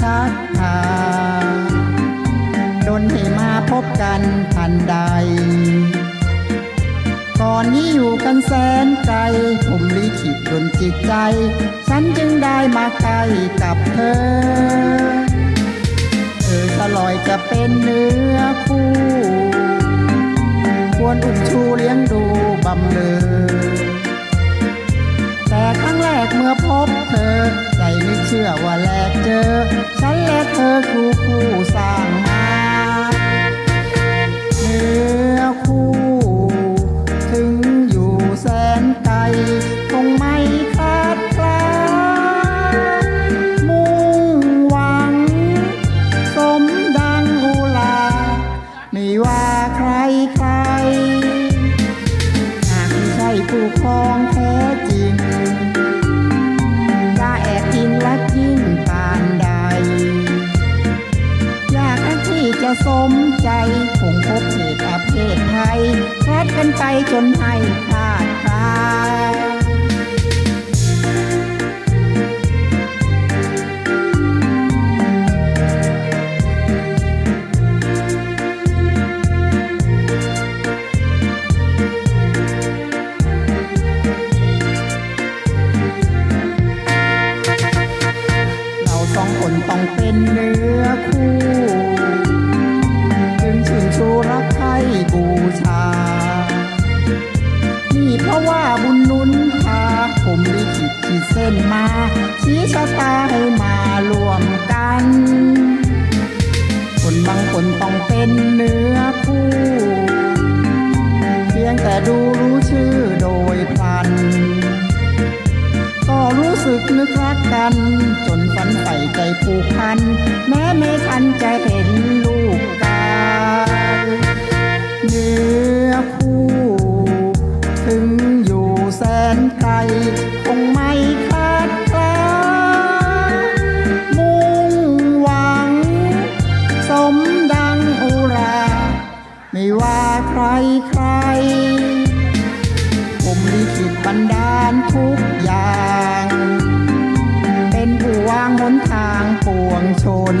ชักพาดนให้มาพบกันทันใด ก่อนนี้อยู่กันแสนไกล ผมลิขิตดนจิตใจ ฉันจึงได้มาใกล้กับเธอ เธอฉลอยจะเป็นเนื้อคู่ ควรอุ้มชูเลี้ยงดูบำเลอแต่ครั้งแรกเมื่อพบเธอ ชื่อว่าแลกเจอ ฉันและเธอคือคู่สร้างมาเนื้อคู่ ถึงอยู่แสนไกล คงไม่คาดคลามุ่งหวัง สมดังอุลา ไม่ว่าใครใคร หากไม่ใช่ผู้ครองแท้จริง ดกัน ว่าบุญนุนพาผมลิขิตขีดเส้นมา ชี้ชะตาให้มารวมกัน คนบางคนต้องเป็นเนื้อคู่เพียงแต่ดูรู้ชื่อโดยพลัน ก็รู้สึกนึกรักกันจนฝั ไกลคงไม่คาดคลามุ่งหวัง สมดังอุรา ไม่ว่าใครใครผมลิขิตบันดาลทุกอย่าง เป็นผู้วางหนทางปวงชน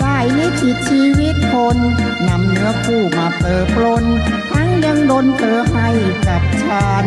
ได้ลิขิตชีวิตคน นำเนื้อคู่มาเปิดปลนทั้ง นเธอให้กับฉัน